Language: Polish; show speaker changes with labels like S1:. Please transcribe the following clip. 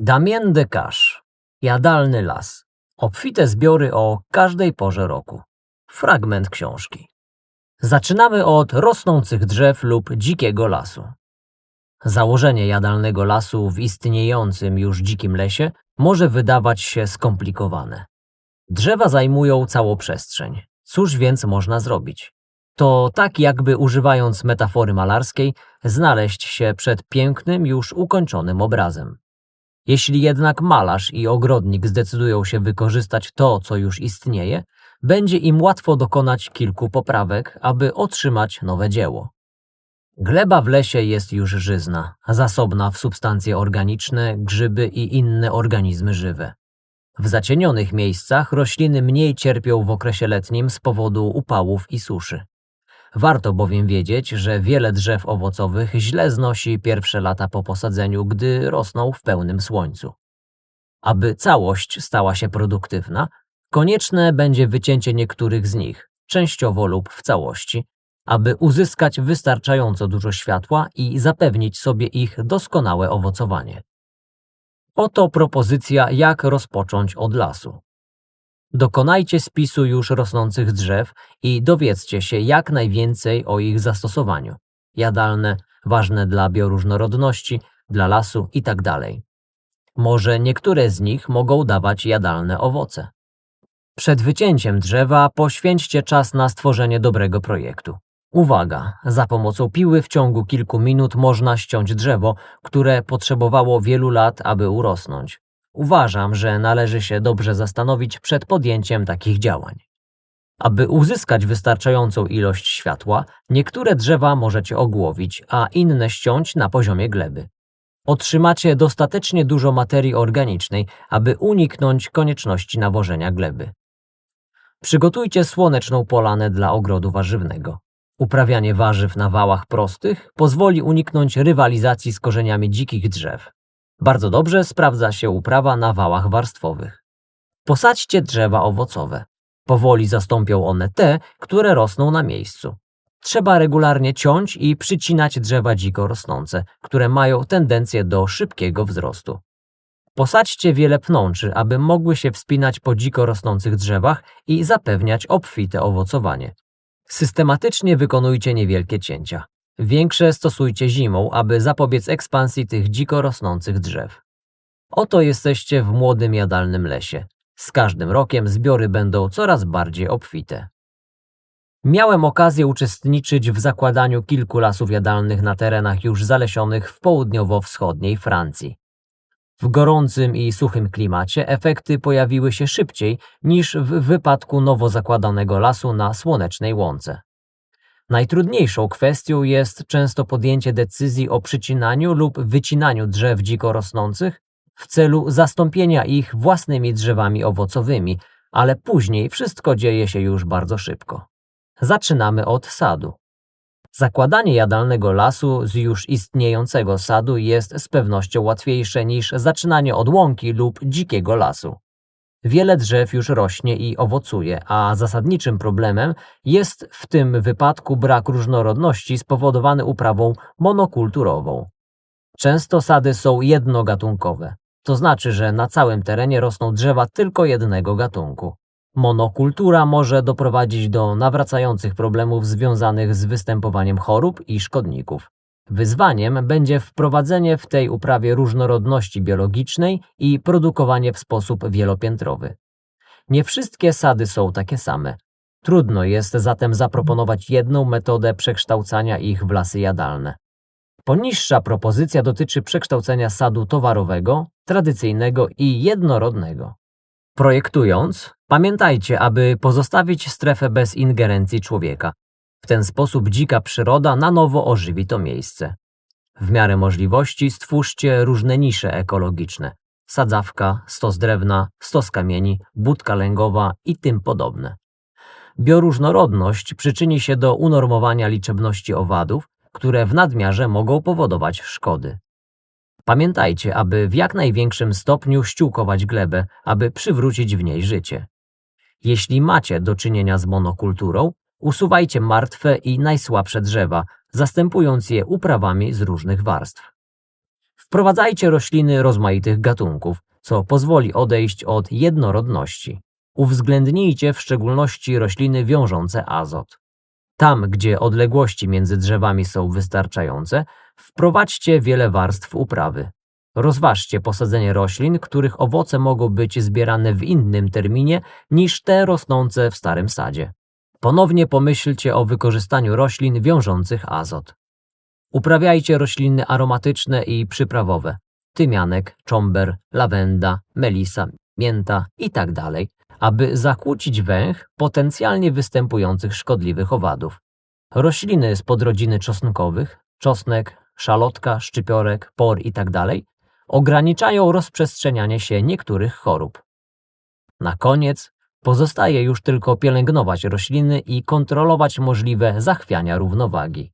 S1: Damien de Cache. Jadalny las. Obfite zbiory o każdej porze roku. Fragment książki. Zaczynamy od rosnących drzew lub dzikiego lasu. Założenie jadalnego lasu w istniejącym już dzikim lesie może wydawać się skomplikowane. Drzewa zajmują całą przestrzeń. Cóż więc można zrobić? To tak jakby używając metafory malarskiej, znaleźć się przed pięknym, już ukończonym obrazem. Jeśli jednak malarz i ogrodnik zdecydują się wykorzystać to, co już istnieje, będzie im łatwo dokonać kilku poprawek, aby otrzymać nowe dzieło. Gleba w lesie jest już żyzna, zasobna w substancje organiczne, grzyby i inne organizmy żywe. W zacienionych miejscach rośliny mniej cierpią w okresie letnim z powodu upałów i suszy. Warto bowiem wiedzieć, że wiele drzew owocowych źle znosi pierwsze lata po posadzeniu, gdy rosną w pełnym słońcu. Aby całość stała się produktywna, konieczne będzie wycięcie niektórych z nich, częściowo lub w całości, aby uzyskać wystarczająco dużo światła i zapewnić sobie ich doskonałe owocowanie. Oto propozycja, jak rozpocząć od lasu. Dokonajcie spisu już rosnących drzew i dowiedzcie się jak najwięcej o ich zastosowaniu. Jadalne, ważne dla bioróżnorodności, dla lasu itd. Może niektóre z nich mogą dawać jadalne owoce. Przed wycięciem drzewa poświęćcie czas na stworzenie dobrego projektu. Uwaga! Za pomocą piły w ciągu kilku minut można ściąć drzewo, które potrzebowało wielu lat, aby urosnąć. Uważam, że należy się dobrze zastanowić przed podjęciem takich działań. Aby uzyskać wystarczającą ilość światła, niektóre drzewa możecie ogłowić, a inne ściąć na poziomie gleby. Otrzymacie dostatecznie dużo materii organicznej, aby uniknąć konieczności nawożenia gleby. Przygotujcie słoneczną polanę dla ogrodu warzywnego. Uprawianie warzyw na wałach prostych pozwoli uniknąć rywalizacji z korzeniami dzikich drzew. Bardzo dobrze sprawdza się uprawa na wałach warstwowych. Posadźcie drzewa owocowe. Powoli zastąpią one te, które rosną na miejscu. Trzeba regularnie ciąć i przycinać drzewa dziko rosnące, które mają tendencję do szybkiego wzrostu. Posadźcie wiele pnączy, aby mogły się wspinać po dziko rosnących drzewach i zapewniać obfite owocowanie. Systematycznie wykonujcie niewielkie cięcia. Większe stosujcie zimą, aby zapobiec ekspansji tych dziko rosnących drzew. Oto jesteście w młodym jadalnym lesie. Z każdym rokiem zbiory będą coraz bardziej obfite. Miałem okazję uczestniczyć w zakładaniu kilku lasów jadalnych na terenach już zalesionych w południowo-wschodniej Francji. W gorącym i suchym klimacie efekty pojawiły się szybciej niż w wypadku nowo zakładanego lasu na słonecznej łące. Najtrudniejszą kwestią jest często podjęcie decyzji o przycinaniu lub wycinaniu drzew dziko rosnących w celu zastąpienia ich własnymi drzewami owocowymi, ale później wszystko dzieje się już bardzo szybko. Zaczynamy od sadu. Zakładanie jadalnego lasu z już istniejącego sadu jest z pewnością łatwiejsze niż zaczynanie od łąki lub dzikiego lasu. Wiele drzew już rośnie i owocuje, a zasadniczym problemem jest w tym wypadku brak różnorodności spowodowany uprawą monokulturową. Często sady są jednogatunkowe, to znaczy, że na całym terenie rosną drzewa tylko jednego gatunku. Monokultura może doprowadzić do nawracających problemów związanych z występowaniem chorób i szkodników. Wyzwaniem będzie wprowadzenie w tej uprawie różnorodności biologicznej i produkowanie w sposób wielopiętrowy. Nie wszystkie sady są takie same. Trudno jest zatem zaproponować jedną metodę przekształcania ich w lasy jadalne. Poniższa propozycja dotyczy przekształcenia sadu towarowego, tradycyjnego i jednorodnego. Projektując, pamiętajcie, aby pozostawić strefę bez ingerencji człowieka. W ten sposób dzika przyroda na nowo ożywi to miejsce. W miarę możliwości stwórzcie różne nisze ekologiczne. Sadzawka, stos drewna, stos kamieni, budka lęgowa i tym podobne. Bioróżnorodność przyczyni się do unormowania liczebności owadów, które w nadmiarze mogą powodować szkody. Pamiętajcie, aby w jak największym stopniu ściółkować glebę, aby przywrócić w niej życie. Jeśli macie do czynienia z monokulturą, usuwajcie martwe i najsłabsze drzewa, zastępując je uprawami z różnych warstw. Wprowadzajcie rośliny rozmaitych gatunków, co pozwoli odejść od jednorodności. Uwzględnijcie w szczególności rośliny wiążące azot. Tam, gdzie odległości między drzewami są wystarczające, wprowadźcie wiele warstw uprawy. Rozważcie posadzenie roślin, których owoce mogą być zbierane w innym terminie niż te rosnące w starym sadzie. Ponownie pomyślcie o wykorzystaniu roślin wiążących azot. Uprawiajcie rośliny aromatyczne i przyprawowe, tymianek, czomber, lawenda, melisa, mięta itd., aby zakłócić węch potencjalnie występujących szkodliwych owadów. Rośliny z podrodziny czosnkowych, czosnek, szalotka, szczypiorek, por itd. ograniczają rozprzestrzenianie się niektórych chorób. Na koniec pozostaje już tylko pielęgnować rośliny i kontrolować możliwe zachwiania równowagi.